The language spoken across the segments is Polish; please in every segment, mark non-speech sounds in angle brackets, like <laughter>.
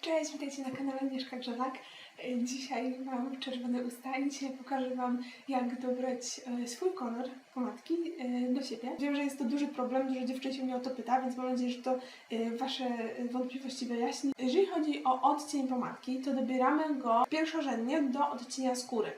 Cześć, witajcie na kanale Agnieszka Grzelak. E, Dzisiaj mam czerwone usta i dzisiaj pokażę Wam, jak dobrać e, swój kolor pomadki e, do siebie. Wiem, że jest to duży problem, dużo dziewczyn się mnie o to pyta, więc mam nadzieję, że to Wasze wątpliwości wyjaśni. Jeżeli chodzi o odcień pomadki, to dobieramy go pierwszorzędnie do odcienia skóry.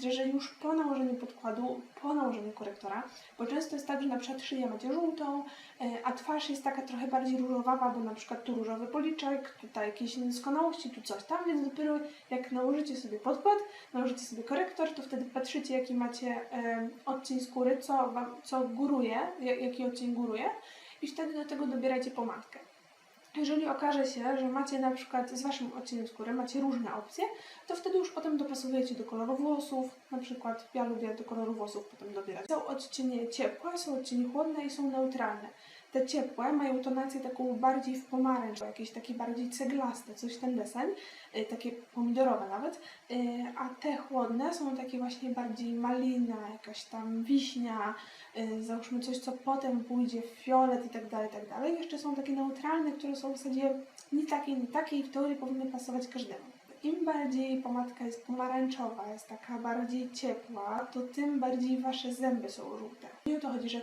Czyli już po nałożeniu podkładu, po nałożeniu korektora, bo często jest tak, że na przykład szyję macie żółtą, e, a twarz jest taka trochę bardziej różowawa, bo na przykład tu różowy policzek, tutaj jakieś niedoskonałości, tu coś tam, więc dopiero jak nałożycie sobie podkład, nałożycie sobie korektor, to wtedy patrzycie jaki macie e, odcień skóry, co, wam, co góruje, ja- jaki odcień góruje i wtedy do tego dobieracie pomadkę. Jeżeli okaże się, że macie na przykład z Waszym odcieniem skóry, macie różne opcje, to wtedy już potem dopasowujecie do koloru włosów. Na przykład ja lubię do koloru włosów potem dobierać. Są odcienie ciepłe, są odcienie chłodne i są neutralne. Te ciepłe mają tonację taką bardziej w pomarańcz, jakieś takie bardziej ceglaste, coś ten deseń, y, takie pomidorowe nawet, y, a te chłodne są takie właśnie bardziej malina, jakaś tam wiśnia, y, załóżmy coś, co potem pójdzie w fiolet i tak dalej, tak dalej. Jeszcze są takie neutralne, które są w zasadzie nie takie, nie takie i w teorii powinny pasować każdemu. Im bardziej pomadka jest pomarańczowa, jest taka bardziej ciepła, to tym bardziej wasze zęby są żółte. Nie o to chodzi, że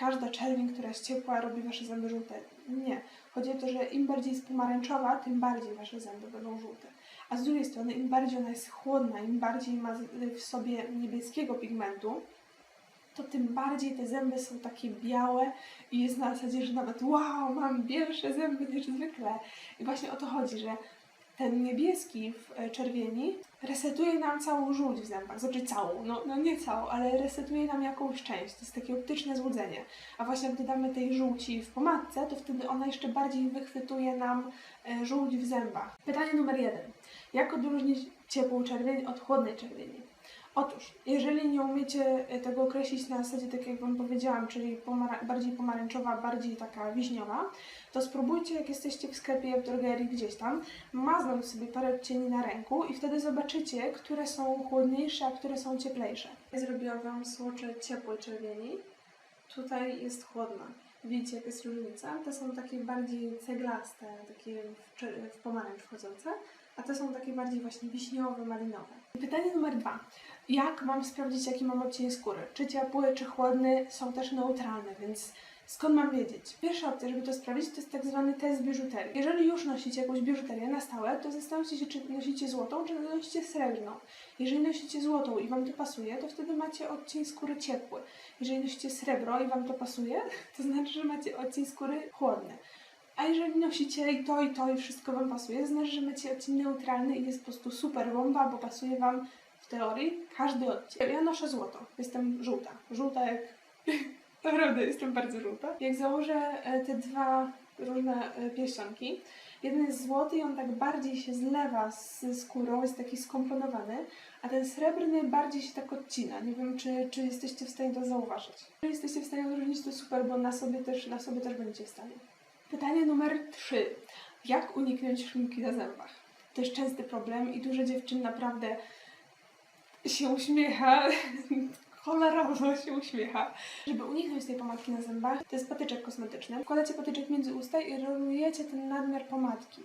każda czerwień, która jest ciepła, robi wasze zęby żółte. Nie. Chodzi o to, że im bardziej jest pomarańczowa, tym bardziej wasze zęby będą żółte. A z drugiej strony, im bardziej ona jest chłodna, im bardziej ma w sobie niebieskiego pigmentu, to tym bardziej te zęby są takie białe i jest na zasadzie, że nawet wow, mam bielsze zęby niż zwykle. I właśnie o to chodzi, że ten niebieski w e, czerwieni resetuje nam całą żółć w zębach. Znaczy całą, no, no nie całą, ale resetuje nam jakąś część. To jest takie optyczne złudzenie. A właśnie jak dodamy tej żółci w pomadce, to wtedy ona jeszcze bardziej wychwytuje nam e, żółć w zębach. Pytanie numer jeden. Jak odróżnić ciepłą czerwień od chłodnej czerwieni? Otóż, jeżeli nie umiecie e, tego określić na zasadzie, tak jak Wam powiedziałam, czyli pomara- bardziej pomarańczowa, bardziej taka wiśniowa, to spróbujcie, jak jesteście w sklepie, w drogerii, gdzieś tam, maznąć sobie parę odcieni na ręku i wtedy zobaczycie, które są chłodniejsze, a które są cieplejsze. Zrobiłam Wam słocze ciepłej czerwieni. Tutaj jest chłodna. Widzicie, jaka jest różnica? Te są takie bardziej ceglaste, takie w, w pomarańcz wchodzące, a te są takie bardziej właśnie wiśniowe, malinowe. Pytanie numer dwa. Jak mam sprawdzić, jaki mam odcień skóry? Czy ciepły, czy chłodny? Są też neutralne, więc skąd mam wiedzieć? Pierwsza opcja, żeby to sprawdzić, to jest tak zwany test biżuterii. Jeżeli już nosicie jakąś biżuterię na stałe, to zastanówcie się, czy nosicie złotą, czy nosicie srebrną. Jeżeli nosicie złotą i Wam to pasuje, to wtedy macie odcień skóry ciepły. Jeżeli nosicie srebro i Wam to pasuje, <laughs> to znaczy, że macie odcień skóry chłodny. A jeżeli nosicie i to, i to, i wszystko Wam pasuje, znaczy, że macie odcień neutralny i jest po prostu super bomba, bo pasuje Wam w teorii każdy odcień. Ja noszę złoto, jestem żółta. Żółta jak... <laughs> Naprawdę, jestem bardzo żółta. Jak założę e, te dwa różne e, pierścionki, jeden jest złoty i on tak bardziej się zlewa z skórą, jest taki skomponowany, a ten srebrny bardziej się tak odcina. Nie wiem, czy, czy jesteście w stanie to zauważyć. Jeżeli jesteście w stanie odróżnić, to super, bo na sobie też, na sobie też będziecie w stanie. Pytanie numer 3. Jak uniknąć szminki na zębach? To jest częsty problem i dużo dziewczyn naprawdę się uśmiecha, <laughs> kolorowo się uśmiecha. Żeby uniknąć tej pomadki na zębach, to jest patyczek kosmetyczny. Wkładacie patyczek między usta i rolujecie ten nadmiar pomadki.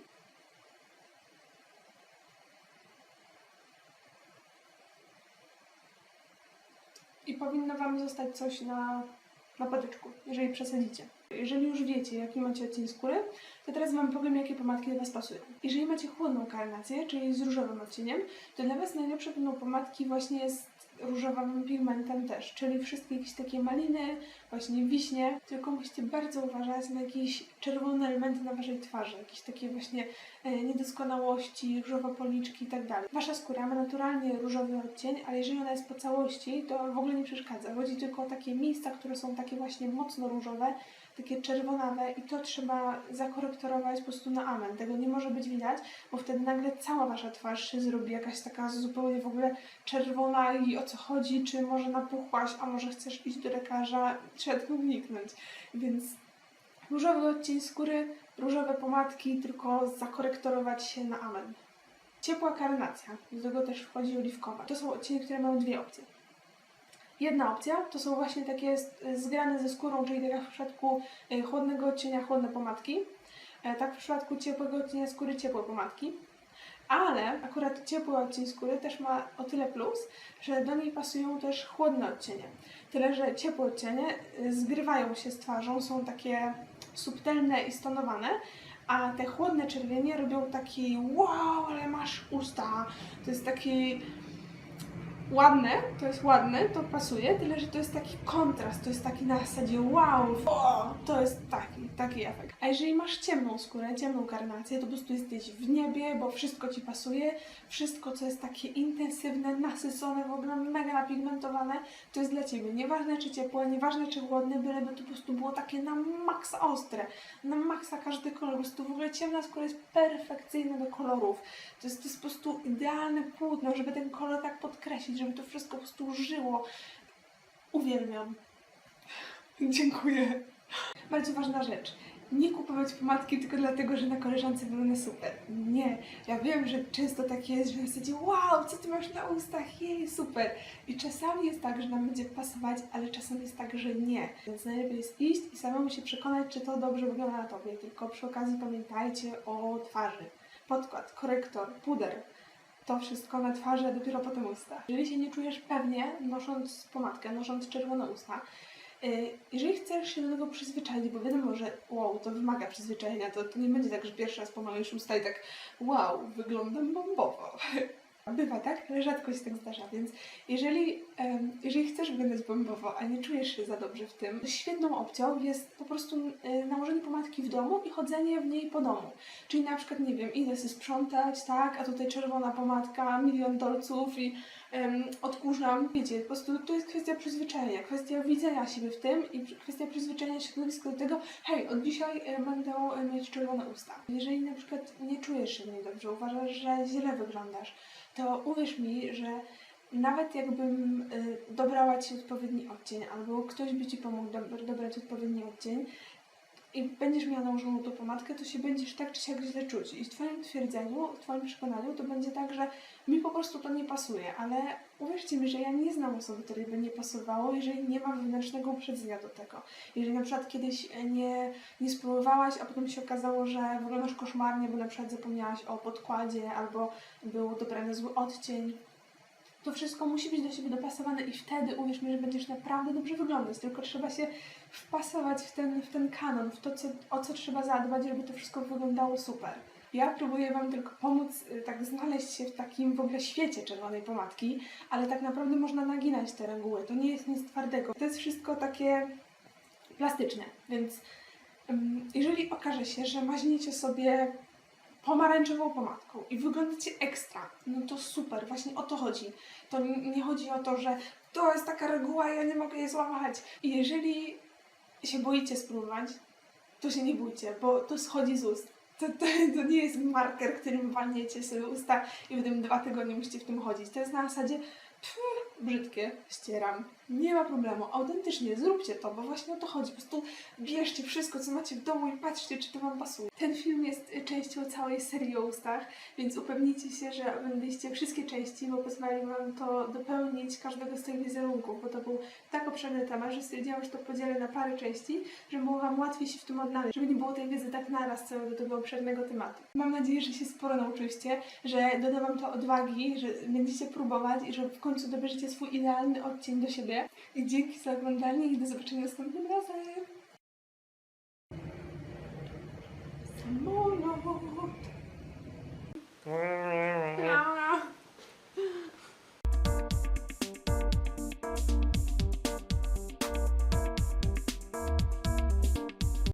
I powinno Wam zostać coś na, na patyczku, jeżeli przesadzicie. Jeżeli już wiecie, jaki macie odcień skóry, to teraz Wam powiem, jakie pomadki do Was pasują. Jeżeli macie chłodną karnację, czyli z różowym odcieniem, to dla Was najlepsze będą pomadki właśnie z różowym pigmentem też, czyli wszystkie jakieś takie maliny, właśnie wiśnie, tylko musicie bardzo uważać na jakieś czerwone elementy na Waszej twarzy, jakieś takie właśnie e, niedoskonałości, różowe policzki i tak. Wasza skóra ma naturalnie różowy odcień, ale jeżeli ona jest po całości, to w ogóle nie przeszkadza. Chodzi tylko o takie miejsca, które są takie właśnie mocno różowe, takie czerwonawe i to trzeba zakorektorować po prostu na amen. Tego nie może być widać, bo wtedy nagle cała wasza twarz się zrobi jakaś taka zupełnie w ogóle czerwona i o co chodzi, czy może napuchłaś, a może chcesz iść do lekarza, trzeba tego uniknąć. Więc różowy odcień skóry, różowe pomadki, tylko zakorektorować się na amen. Ciepła karnacja, do tego też wchodzi oliwkowa. To są odcienie, które mają dwie opcje. Jedna opcja to są właśnie takie zgrane ze skórą, czyli tak w przypadku y, chłodnego odcienia chłodne pomadki. E, tak w przypadku ciepłego odcienia skóry ciepłe pomadki. Ale akurat ciepły odcień skóry też ma o tyle plus, że do niej pasują też chłodne odcienie. Tyle, że ciepłe odcienie y, zgrywają się z twarzą, są takie subtelne i stonowane, a te chłodne czerwienie robią taki wow, ale masz usta. To jest taki ładne, to jest ładne, to pasuje, tyle, że to jest taki kontrast, to jest taki na zasadzie wow, o, to jest taki, taki efekt. A jeżeli masz ciemną skórę, ciemną karnację, to po prostu jesteś w niebie, bo wszystko Ci pasuje, wszystko, co jest takie intensywne, nasycone, w ogóle mega napigmentowane, to jest dla Ciebie. Nieważne czy ciepłe, nieważne czy chłodne, byleby to po prostu było takie na maksa ostre, na maksa każdy kolor, po prostu w ogóle ciemna skóra jest perfekcyjna do kolorów. To jest, to jest po prostu idealne płótno, żeby ten kolor tak podkreślić, żeby to wszystko po prostu żyło. Uwielbiam. Dziękuję. Bardzo ważna rzecz. Nie kupować pomadki tylko dlatego, że na koleżance wygląda super. Nie. Ja wiem, że często tak jest, że w zasadzie wow, co ty masz na ustach, jej, super. I czasami jest tak, że nam będzie pasować, ale czasami jest tak, że nie. Więc najlepiej jest iść i samemu się przekonać, czy to dobrze wygląda na tobie. Tylko przy okazji pamiętajcie o twarzy. Podkład, korektor, puder, to wszystko na twarzy, a dopiero potem usta. Jeżeli się nie czujesz pewnie, nosząc pomadkę, nosząc czerwone usta, jeżeli chcesz się do tego przyzwyczaić, bo wiadomo, że wow, to wymaga przyzwyczajenia, to, to nie będzie tak, że pierwszy raz pomalujesz usta i tak wow, wyglądam bombowo. <laughs> Bywa tak, ale rzadko się tak zdarza, więc jeżeli, jeżeli chcesz wyglądać bombowo, a nie czujesz się za dobrze w tym, świetną opcją jest po prostu y, nałożenie pomadki w domu i chodzenie w niej po domu. Czyli na przykład, nie wiem, idę sobie sprzątać, tak, a tutaj czerwona pomadka, milion dolców i odkurzam. Wiecie, po prostu to jest kwestia przyzwyczajenia, kwestia widzenia siebie w tym i kwestia przyzwyczajenia środowiska do tego, hej, od dzisiaj e, będę e, mieć czerwone usta. Jeżeli na przykład nie czujesz się w niej dobrze, uważasz, że źle wyglądasz, to uwierz mi, że nawet jakbym y, dobrała Ci odpowiedni odcień, albo ktoś by Ci pomógł dob- dobrać odpowiedni odcień i będziesz miała nałożoną tą pomadkę, to się będziesz tak czy siak źle czuć. I w Twoim twierdzeniu, w Twoim przekonaniu to będzie tak, że mi po prostu to nie pasuje, ale uwierzcie mi, że ja nie znam osoby, której by nie pasowało, jeżeli nie ma wewnętrznego uprzedzenia do tego. Jeżeli na przykład kiedyś nie, nie spróbowałaś, a potem się okazało, że wyglądasz koszmarnie, bo na przykład zapomniałaś o podkładzie albo był dobrany zły odcień, to wszystko musi być do siebie dopasowane i wtedy uwierz mi, że będziesz naprawdę dobrze wyglądać. Tylko trzeba się wpasować w ten, w ten kanon, w to, co, o co trzeba zadbać, żeby to wszystko wyglądało super. Ja próbuję Wam tylko pomóc y, tak znaleźć się w takim w ogóle świecie czerwonej pomadki, ale tak naprawdę można naginać te reguły. To nie jest nic twardego. To jest wszystko takie plastyczne, więc ym, jeżeli okaże się, że maźniecie sobie pomarańczową pomadką i wyglądacie ekstra, no to super, właśnie o to chodzi. To nie chodzi o to, że to jest taka reguła, ja nie mogę jej złamać. I jeżeli się boicie spróbować, to się nie bójcie, bo to schodzi z ust. To, to, to nie jest marker, którym walniecie sobie usta i potem dwa tygodnie musicie w tym chodzić. To jest na zasadzie pff, brzydkie, ścieram. Nie ma problemu. Autentycznie zróbcie to, bo właśnie o to chodzi. Po prostu bierzcie wszystko, co macie w domu i patrzcie, czy to Wam pasuje. Ten film jest y, częścią całej serii o ustach, więc upewnijcie się, że oglądaliście wszystkie części, bo pozwoli Wam to dopełnić każdego z tych wizerunków, bo to był tak obszerny temat, że stwierdziłam, że to podzielę na parę części, żeby było Wam łatwiej się w tym odnaleźć, żeby nie było tej wiedzy tak naraz całego tego obszernego tematu. Mam nadzieję, że się sporo nauczyliście, że doda Wam to odwagi, że będziecie próbować i że w końcu dobierzecie swój idealny odcień do siebie. I dzięki za oglądanie i do zobaczenia następnym.